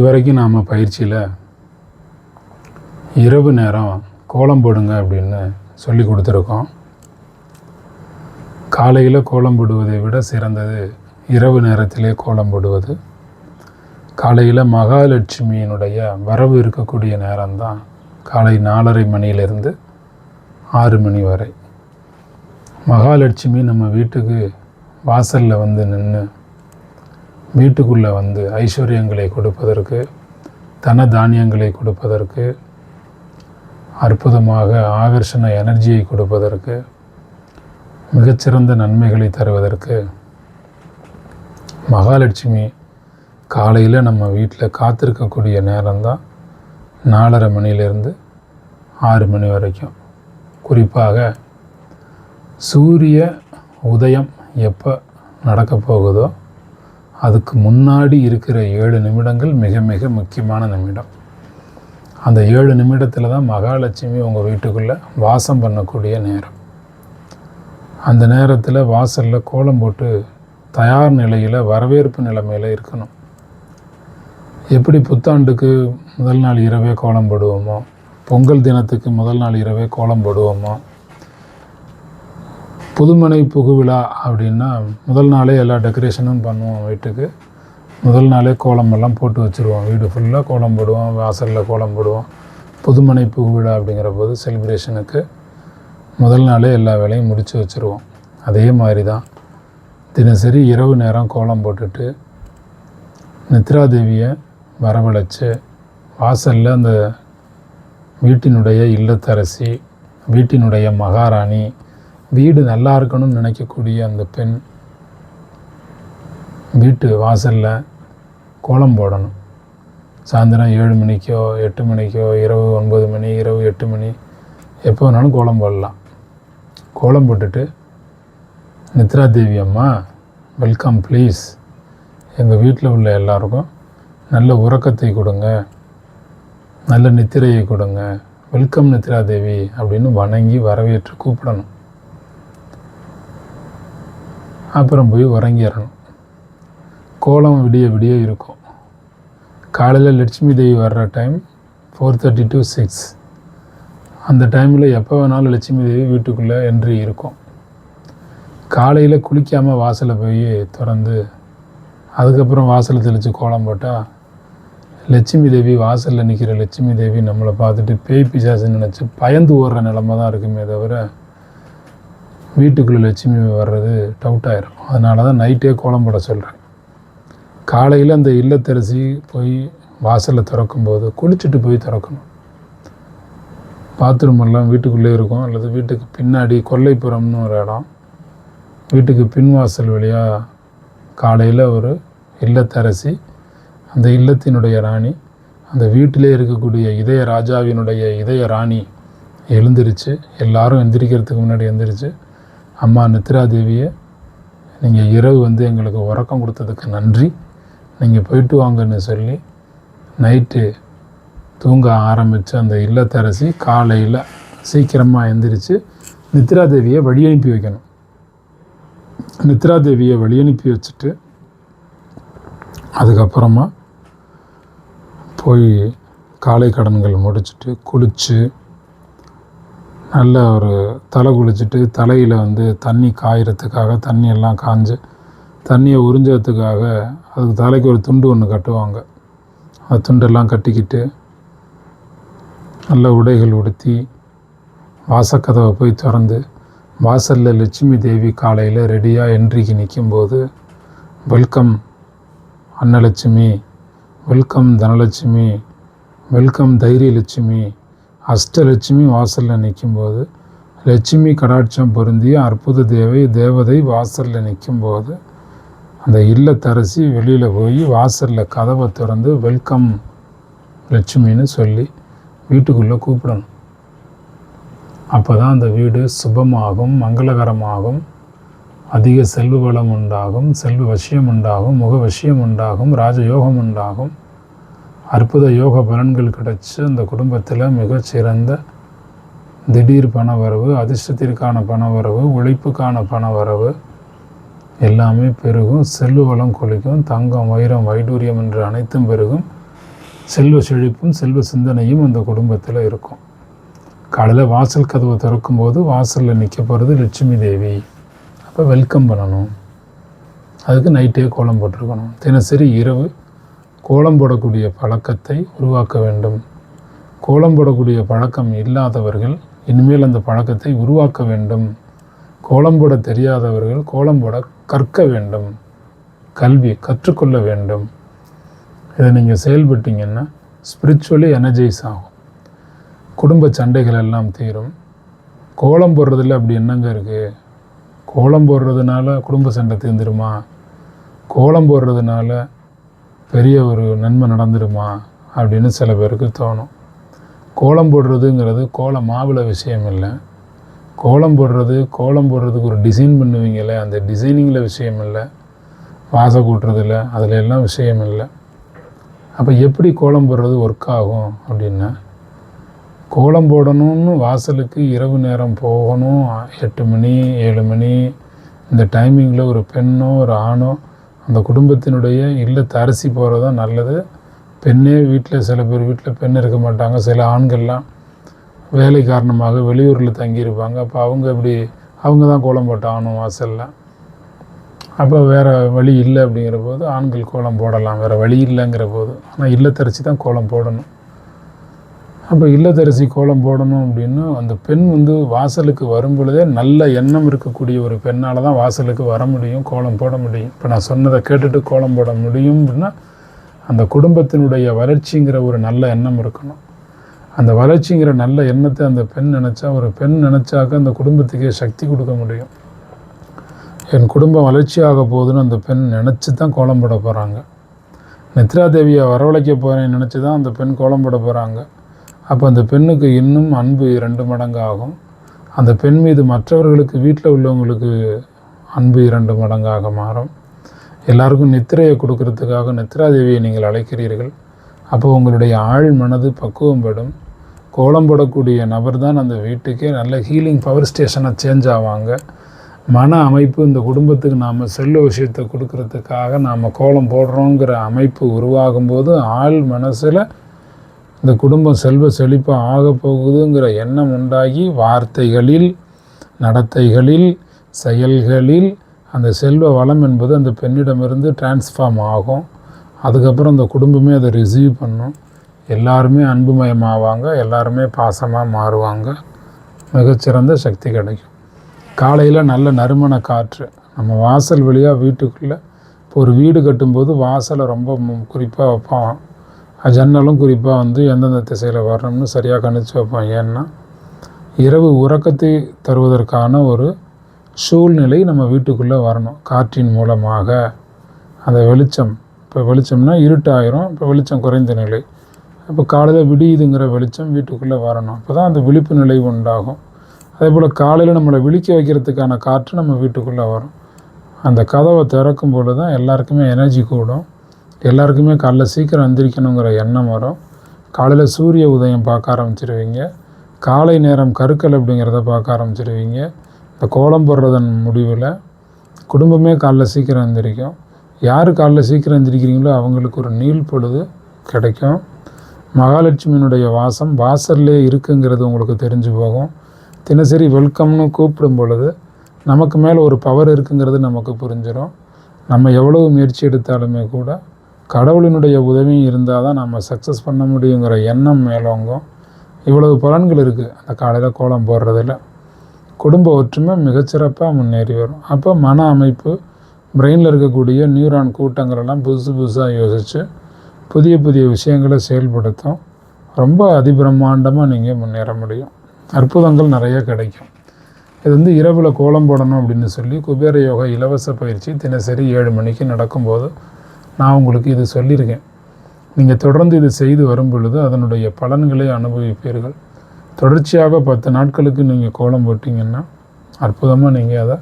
இதுவரைக்கும் நாம் பயிற்சியில் இரவு நேரம் கோலம் போடுங்க அப்படின்னு சொல்லி கொடுத்துருக்கோம். காலையில் கோலம் போடுவதை விட சிறந்தது இரவு நேரத்திலே கோலம் போடுவது. காலையில் மகாலட்சுமியினுடைய வரவு இருக்கக்கூடிய நேரம்தான் காலை நாலரை மணியிலிருந்து ஆறு மணி வரை. மகாலட்சுமி நம்ம வீட்டுக்கு வாசலில் வந்து நின்று வீட்டுக்குள்ளே வந்து ஐஸ்வர்யங்களை கொடுப்பதற்கு தன தானியங்களை கொடுப்பதற்கு அற்புதமாக ஆகர்ஷண எனர்ஜியை கொடுப்பதற்கு மிகச்சிறந்த நன்மைகளை தருவதற்கு மகாலட்சுமி காலையில் நம்ம வீட்டில் காத்திருக்கக்கூடிய நேரம்தான் நாலரை மணிலேருந்து ஆறு மணி வரைக்கும். குறிப்பாக சூரிய உதயம் எப்போ நடக்கப் போகுதோ அதுக்கு முன்னாடி இருக்கிற ஏழு நிமிடங்கள் மிக மிக முக்கியமான நிமிடம். அந்த ஏழு நிமிடத்தில் தான் மகாலட்சுமி உங்கள் வீட்டுக்குள்ளே வாசம் பண்ணக்கூடிய நேரம். அந்த நேரத்தில் வாசலில் கோலம் போட்டு தயார் நிலையில் வரவேற்பு நிலைமையில் இருக்கணும். எப்படி புத்தாண்டுக்கு முதல் நாள் இரவே கோலம் போடுவோமோ பொங்கல் தினத்துக்கு முதல் நாள் இரவே கோலம் போடுவோமோ புதுமனை புகுவிழா அப்படின்னா முதல் நாளே எல்லா டெக்கரேஷனும் பண்ணுவோம் வீட்டுக்கு. முதல் நாளே கோலமெல்லாம் போட்டு வச்சுருவோம். வீடு ஃபுல்லாக கோலம் போடுவோம். வாசலில் கோலம் போடுவோம். புதுமனை புகுவிழா அப்படிங்கிற போது செலிப்ரேஷனுக்கு முதல் நாளே எல்லா வேலையும் முடித்து வச்சுருவோம். அதே மாதிரி தான் தினசரி இரவு நேரம் கோலம் போட்டுட்டு நித்ராதேவியை வரவழைச்சி வாசலில் அந்த வீட்டினுடைய இல்லத்தரசி வீட்டினுடைய மகாராணி வீடு நல்லா இருக்கணும்னு நினைக்கக்கூடிய அந்த பெண் வீட்டு வாசலில் கோலம் போடணும். சாயந்தரம் ஏழு மணிக்கோ எட்டு மணிக்கோ இரவு ஒன்பது மணி இரவு எட்டு மணி எப்போ வேணாலும் கோலம் போடலாம். கோலம் போட்டுட்டு நித்ரா தேவி அம்மா வெல்கம் ப்ளீஸ். எங்கள் வீட்டில் உள்ள எல்லாருக்கும் நல்ல உறக்கத்தை கொடுங்க. நல்ல நித்திரையை கொடுங்க. வெல்கம் நித்ரா தேவி அப்படின்னு வணங்கி வரவேற்று கூப்பிடணும். அப்புறம் போய் உறங்கிடணும். கோலம் விடிய விடிய இருக்கும். காலையில் லட்சுமி தேவி வர்ற time four thirty to six அந்த டைமில் எப்போ வேணாலும் லட்சுமி தேவி வீட்டுக்குள்ளே என்ட்ரி இருக்கும். காலையில் குளிக்காமல் வாசலை போய் திறந்து அதுக்கப்புறம் வாசலை தெளித்து கோலம் போட்டால் லட்சுமி தேவி வாசலில் நிற்கிற லட்சுமி தேவி நம்மளை பார்த்துட்டு பேய் பிசாசுன்னு நினச்சி பயந்து ஓடுற நிலமை தான் இருக்குமே தவிர வீட்டுக்குள்ளே லட்சுமி வர்றது டவுட் அதனால தான் நைட்டே கோலம் போட சொல்கிறேன் காலையில் அந்த இல்லத்தரசி போய் வாசலில் திறக்கும்போது குளிச்சுட்டு போய் திறக்கணும். பாத்ரூம் எல்லாம் வீட்டுக்குள்ளே இருக்கும். அல்லது வீட்டுக்கு பின்னாடி கொல்லைப்புறம்னு ஒரு இடம். வீட்டுக்கு பின்வாசல் வழியாக காலையில் ஒரு இல்லத்தரசி அந்த இல்லத்தினுடைய ராணி அந்த வீட்டிலே இருக்கக்கூடிய இதய ராஜாவினுடைய இதய ராணி எழுந்திருச்சு எல்லாரும் எந்திரிக்கிறதுக்கு முன்னாடி எந்திரிச்சு அம்மா நித்ரா தேவியை நீங்கள் இரவு வந்து எங்களுக்கு உறக்கம் கொடுத்ததுக்கு நன்றி. நீங்கள் போயிட்டு வாங்கன்னு சொல்லி நைட்டு தூங்க ஆரம்பித்த அந்த இல்லத்தரசி காலையில் சீக்கிரமாக எந்திரிச்சு நித்ரா தேவியை வழி அனுப்பி வைக்கணும். நித்ரா தேவியை வழி அனுப்பி வச்சுட்டு அதுக்கப்புறமா போய் காலை கடன்கள் முடிச்சுட்டு குளித்து நல்ல ஒரு தலை குளிச்சுட்டு தலையில் வந்து தண்ணி காயறதுக்காக தண்ணியெல்லாம் காஞ்சு தண்ணியை உறிஞ்சதுக்காக அதுக்கு தலைக்கு ஒரு துண்டு ஒன்று கட்டுவாங்க. அந்த துண்டெல்லாம் கட்டிக்கிட்டு நல்ல உடைகள் உடுத்தி வாசக்கதவை போய் திறந்து வாசலில் லட்சுமி தேவி காலையில் ரெடியாக என்ட்ரிக்கு நிற்கும்போது welcome Annalakshmi welcome Dhanalakshmi welcome Dhairyalakshmi Ashtalakshmi வாசலில் நிற்கும்போது லட்சுமி கடாட்சம் பொருந்திய அற்புத தேவை தேவதை வாசலில் நிற்கும்போது அந்த இல்லத்தரசி வெளியில் போய் வாசலில் கதவை திறந்து வெல்கம் லட்சுமின்னு சொல்லி வீட்டுக்குள்ளே கூப்பிடணும். அப்போ தான் அந்த வீடு சுபமாகும் மங்களகரமாகும் அதிக செல்வ வளம் உண்டாகும் செல்வ வசியம் உண்டாகும் முக வசியம் உண்டாகும் ராஜயோகம் உண்டாகும். அற்புத யோக பலன்கள் கிடைச்சி அந்த குடும்பத்தில் மிகச்சிறந்த திடீர் பண வரவு அதிர்ஷ்டத்திற்கான பண வரவு உழைப்புக்கான பண வரவு எல்லாமே பெருகும். செல்வ வளம் கொளிக்கும். தங்கம் வைரம் வைடூரியம் என்று அனைத்தும் பெருகும். செல்வ செழிப்பும் செல்வ சிந்தனையும் அந்த குடும்பத்தில் இருக்கும். காலையில் வாசல் கதவை திறக்கும்போது வாசலில் நிற்க போகிறது லட்சுமி தேவி. அப்போ வெல்கம் பண்ணணும். அதுக்கு நைட்டே கோலம் போட்டிருக்கணும். தினசரி இரவு கோலம் போடக்கூடிய பழக்கத்தை உருவாக்க வேண்டும். கோலம் போடக்கூடிய பழக்கம் இல்லாதவர்கள் இனிமேல் அந்த பழக்கத்தை உருவாக்க வேண்டும். கோலம் போட தெரியாதவர்கள் கோலம் போட கற்க வேண்டும். கல்வி கற்றுக்கொள்ள வேண்டும். இதை நீங்கள் செயல்பட்டீங்கன்னா ஸ்பிரிச்சுவலி எனர்ஜைஸ் ஆகும். குடும்ப சண்டைகள் எல்லாம் தீரும். கோலம் போடுறதில் அப்படி என்னங்க இருக்குது கோலம் போடுறதுனால குடும்ப சண்டை தீர்ந்துருமா? கோலம் போடுறதுனால பெரிய ஒரு நன்மை நடந்துருமா அப்படின்னு சில பேருக்கு தோணும். கோலம் போடுறதுங்கிறது கோல மாவில் விஷயம் இல்லை. கோலம் போடுறது கோலம் போடுறதுக்கு ஒரு டிசைன் பண்ணுவீங்கள அந்த டிசைனிங்கில் விஷயம் இல்லை. வாசை கூட்டுறதில்ல அதில் எல்லாம் விஷயம் இல்லை. அப்போ எப்படி கோலம் போடுறது ஒர்க் ஆகும் அப்படின்னா கோலம் போடணும்னு வாசலுக்கு இரவு நேரம் போகணும் எட்டு மணி ஏழு மணி இந்த டைமிங்கில் ஒரு பெண்ணோ ஒரு ஆணோ அந்த குடும்பத்தினுடைய இல்லத்தை அரிசி போகிறது தான் நல்லது. பெண்ணே வீட்டில் சில பேர் வீட்டில் பெண் இருக்க மாட்டாங்க. சில ஆண்கள்லாம் வேலை காரணமாக வெளியூரில் தங்கியிருப்பாங்க. அப்போ அவங்க இப்படி அவங்க தான் கோலம் போட்டாகணும் வாசலில். அப்போ வேறு வழி இல்லை அப்படிங்கிற போது ஆண்கள் கோலம் போடலாம். வேறு வழி இல்லைங்கிற போது. ஆனால் இல்லத்தரசி தான் கோலம் போடணும். அப்போ இல்லத்தரசி கோலம் போடணும் அப்படின்னு அந்த பெண் வந்து வாசலுக்கு வரும் பொழுதே நல்ல எண்ணம் இருக்கக்கூடிய ஒரு பெண்ணால் தான் வாசலுக்கு வர முடியும் கோலம் போட முடியும். இப்போ நான் சொன்னதை கேட்டுட்டு கோலம் போட முடியும் அப்படின்னா அந்த குடும்பத்தினுடைய வளர்ச்சிங்கிற ஒரு நல்ல எண்ணம் இருக்கணும். அந்த வளர்ச்சிங்கிற நல்ல எண்ணத்தை அந்த பெண் நினச்சா ஒரு பெண் நினச்சாக்க அந்த குடும்பத்துக்கே சக்தி கொடுக்க முடியும். என் குடும்பம் வளர்ச்சியாக போகுதுன்னு அந்த பெண் நினச்சி தான் கோலம் போட போகிறாங்க நித்ரா தேவியை வரவழைக்க போகிறேன்னு நினச்சி தான் அந்த பெண் கோலம் போட போகிறாங்க அப்போ அந்த பெண்ணுக்கு இன்னும் அன்பு இரண்டு மடங்கு ஆகும் அந்த பெண் மீது மற்றவர்களுக்கு வீட்டில் உள்ளவங்களுக்கு அன்பு இரண்டு மடங்காக மாறும். எல்லாருக்கும் நித்திரையை கொடுக்கறதுக்காக நித்ராதேவியை நீங்கள் அழைக்கிறீர்கள். அப்போ உங்களுடைய ஆழ் மனது பக்குவம்படும் கோலம் போடக்கூடிய நபர் தான் அந்த வீட்டுக்கே நல்ல ஹீலிங் பவர் ஸ்டேஷனாக சேஞ்ச் ஆவாங்க. மன அமைப்பு இந்த குடும்பத்துக்கு நாம் செல்ல விஷயத்தை கொடுக்கறதுக்காக நாம் கோலம் போடுறோங்கிற அமைப்பு உருவாகும்போது ஆள் மனசில் இந்த குடும்பம் செல்வ செழிப்பாக ஆக போகுதுங்கிற எண்ணம் உண்டாகி வார்த்தைகளில் நடத்தைகளில் செயல்களில் அந்த செல்வ வளம் என்பது அந்த பெண்ணிடமிருந்து டிரான்ஸ்ஃபார்ம் ஆகும். அதுக்கப்புறம் அந்த குடும்பமே அதை ரிசீவ் பண்ணும். எல்லாருமே அன்புமயமாவாங்க எல்லாருமே பாசமாக மாறுவாங்க. மிகச்சிறந்த சக்தி கிடைக்கும். காலையில் நல்ல நறுமண காற்று. நம்ம வாசல் வழியாக வீட்டுக்குள்ளே இப்போ ஒரு வீடு கட்டும்போது வாசலை ரொம்ப குறிப்பாக வைப்போம். ஜன்னலும் குறிப்பாக வந்து எந்தெந்த திசையில் வரணும்னு சரியாக கணிச்சு வைப்போம் ஏன்னா இரவு உறக்கத்தை தருவதற்கான ஒரு சூழ்நிலை நம்ம வீட்டுக்குள்ளே வரணும். காற்றின் மூலமாக. அந்த வெளிச்சம் இப்போ வெளிச்சம்னா இருட்டாயிரும் இப்போ வெளிச்சம் குறைந்த நிலை. இப்போ காலையில் விடியுதுங்கிற வெளிச்சம் வீட்டுக்குள்ளே வரணும். அப்போ தான் அந்த விழிப்பு நிலை உண்டாகும். அதே போல் காலையில் நம்மளை விழிக்க வைக்கிறதுக்கான காற்று நம்ம வீட்டுக்குள்ளே வரும். அந்த கதவை திறக்கும் பொழுது தான் எல்லாருக்குமே எனர்ஜி கூடும். எல்லாருக்குமே காலைல சீக்கிரம் எந்திரிக்கணுங்கிற எண்ணம் வரும். காலையில் சூரிய உதயம் பார்க்க ஆரம்பிச்சிருவீங்க. காலை நேரம் கருக்கல் அப்படிங்கிறத பார்க்க ஆரம்பிச்சிருவீங்க. இந்த கோலம் போடுறதன் முடிவில் குடும்பமே காலைல சீக்கிரம் எந்திரிக்கும். யார் காலைல சீக்கிரம் எந்திரிக்கிறீங்களோ அவங்களுக்கு ஒரு நீள் பொழுது கிடைக்கும். மகாலட்சுமியினுடைய வாசம் வாசல்லே இருக்குங்கிறது உங்களுக்கு தெரிஞ்சு போகும். தினசரி வெல்கம்னு கூப்பிடும் பொழுது நமக்கு மேலே ஒரு பவர் இருக்குங்கிறது நமக்கு புரிஞ்சிடும் நம்ம எவ்வளவு முயற்சி எடுத்தாலுமே கூட கடவுளினுடைய உதவி இருந்தால் தான் நம்ம சக்ஸஸ் பண்ண முடியுங்கிற எண்ணம் மேலோங்கும். இவ்வளவு பலன்கள் இருக்குது அந்த காலையில் கோலம் போடுறதில். குடும்ப ஒற்றுமை மிகச்சிறப்பாக முன்னேறி வரும். அப்போ மன அமைப்பு பிரெயினில் இருக்கக்கூடிய நியூரான் கூட்டங்களெல்லாம் புதுசு புதுசாக யோசித்து புதிய புதிய விஷயங்களை செயல்படுத்தும். ரொம்ப அதிபிரம்மாண்டமாக நீங்கள் முன்னேற முடியும். அற்புதங்கள் நிறைய கிடைக்கும். இது வந்து இரவில் கோலம் போடணும் அப்படின்னு சொல்லி குபேர யோகா இலவச பயிற்சி தினசரி ஏழு மணிக்கு நடக்கும்போது நான் உங்களுக்கு இது சொல்லியிருக்கேன். நீங்கள் தொடர்ந்து இது செய்து வரும் பொழுது அதனுடைய பலன்களை அனுபவிப்பீர்கள். தொடர்ச்சியாக பத்து நாட்களுக்கு நீங்கள் கோலம் போட்டிங்கன்னா அற்புதமாக நீங்கள் அதை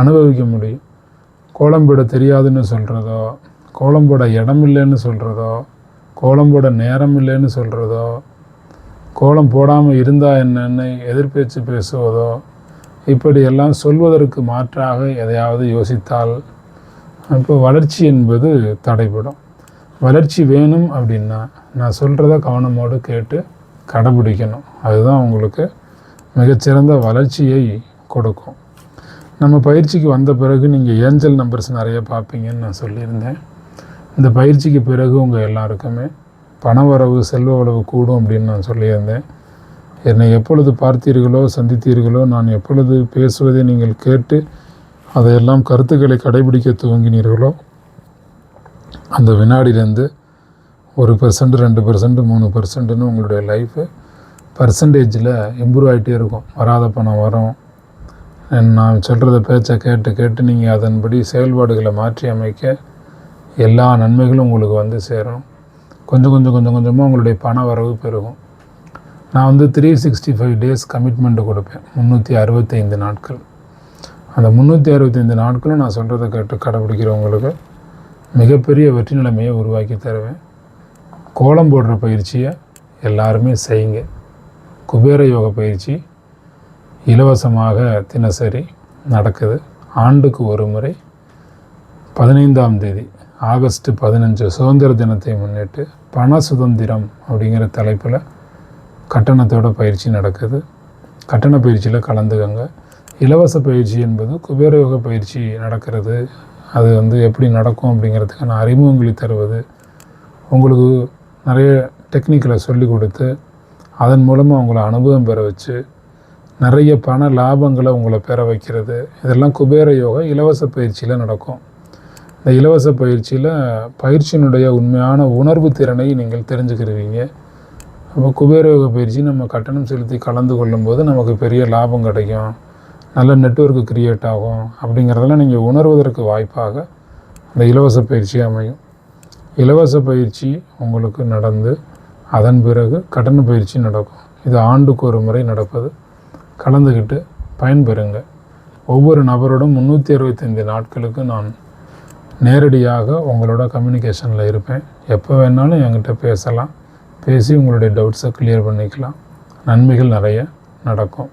அனுபவிக்க முடியும். கோலம் போட தெரியாதுன்னு சொல்கிறதோ கோலம் போட இடம் இல்லைன்னு சொல்கிறதோ கோலம் போட நேரம் இல்லைன்னு சொல்கிறதோ கோலம் போடாமல் இருந்தால் என்னன்னு எதிர்பேச்சு பேசுவதோ இப்படியெல்லாம் சொல்வதற்கு மாற்றாக எதையாவது யோசித்தால் அப்போ வளர்ச்சி என்பது தடைபடும். வளர்ச்சி வேணும் அப்படின்னா நான் சொல்கிறத கவனமோடு கேட்டு கடைபிடிக்கணும். அதுதான் உங்களுக்கு மிகச்சிறந்த வளர்ச்சியை கொடுக்கும். நம்ம பயிற்சிக்கு வந்த பிறகு நீங்கள் ஏஞ்சல் நம்பர்ஸ் நிறைய பார்ப்பீங்கன்னு நான் சொல்லியிருந்தேன். இந்த பயிற்சிக்கு பிறகு உங்கள் எல்லாருக்குமே பணவரவு செல்வ வளவு கூடும் அப்படின்னு நான் சொல்லியிருந்தேன். என்னை எப்பொழுது பார்த்தீர்களோ சந்தித்தீர்களோ நான் எப்பொழுது பேசுவதை நீங்கள் கேட்டு அதையெல்லாம் கருத்துக்களை கடைபிடிக்க துவங்கினீர்களோ அந்த வினாடியிலேருந்து ஒரு பர்சன்ட் ரெண்டு பர்சன்ட் மூணு பர்சன்ட்னு உங்களுடைய லைஃபு பர்சன்டேஜில் இம்ப்ரூவ் ஆகிட்டே இருக்கும். வராத பணம் வரும். நான் சொல்கிறத பேச்சை கேட்டு கேட்டு நீங்கள் அதன்படி செயல்பாடுகளை மாற்றி அமைக்க எல்லா நன்மைகளும் உங்களுக்கு வந்து சேரும் கொஞ்சம் கொஞ்சம் கொஞ்சம் கொஞ்சமாக உங்களுடைய பண வரவு பெருகும். நான் வந்து three sixty five days commitment கொடுப்பேன். முந்நூற்றி அறுபத்தைந்து நாட்கள். அந்த முந்நூற்றி அறுபத்தைந்து நாட்களும் நான் சொல்கிறத கேட்டு கடைப்பிடிக்கிறவங்களுக்கு மிகப்பெரிய வெற்றி நிலைமையை உருவாக்கி தருவேன். கோலம் போடுற பயிற்சியை எல்லாருமே செய்யுங்க. குபேர யோக பயிற்சி இலவசமாக தினசரி நடக்குது. ஆண்டுக்கு ஒரு முறை பதினைந்தாம் தேதி ஆகஸ்ட் பதினஞ்சு சுதந்திர தினத்தை முன்னிட்டு பண சுதந்திரம் அப்படிங்கிற தலைப்பில் கட்டணத்தோட பயிற்சி நடக்குது. கட்டண பயிற்சியில் கலந்துக்கங்க. இலவச பயிற்சி என்பது குபேர யோக பயிற்சி நடக்கிறது. அது வந்து எப்படி நடக்கும் அப்படிங்கிறதுக்கான அறிமுகங்களை தருவது உங்களுக்கு நிறைய டெக்னிக்கலை சொல்லி கொடுத்து அதன் மூலமாக உங்களை அனுபவம் பெற வச்சு நிறைய பண லாபங்களை உங்களை பெற வைக்கிறது. இதெல்லாம் குபேர யோகா இலவச பயிற்சியில் நடக்கும். இந்த இலவச பயிற்சியில் பயிற்சியினுடைய உண்மையான உணர்வு திறனை நீங்கள் தெரிஞ்சுக்கிருவீங்க. அப்போ குபேர யோக பயிற்சி நம்ம கட்டணம் செலுத்தி கலந்து கொள்ளும்போது நமக்கு பெரிய லாபம் கிடைக்கும். நல்ல நெட்வொர்க் க்ரியேட் ஆகும் அப்படிங்கிறதெல்லாம் நீங்கள் உணர்வதற்கு வாய்ப்பாக அந்த இலவச பயிற்சி அமையும். இலவச பயிற்சி உங்களுக்கு நடந்து அதன் பிறகு கட்டண பயிற்சி நடக்கும். இது ஆண்டுக்கு ஒரு முறை நடப்பது. கலந்துக்கிட்டு பயன்பெறுங்க. ஒவ்வொரு நபரோடும் முந்நூற்றி அறுபத்தைந்து நாட்களுக்கு நான் நேரடியாக உங்களோட கம்யூனிகேஷனில் இருப்பேன். எப்போ வேணாலும் என்கிட்ட பேசலாம். பேசி உங்களுடைய டவுட்ஸை கிளியர் பண்ணிக்கலாம். நன்மைகள் நிறைய நடக்கும்.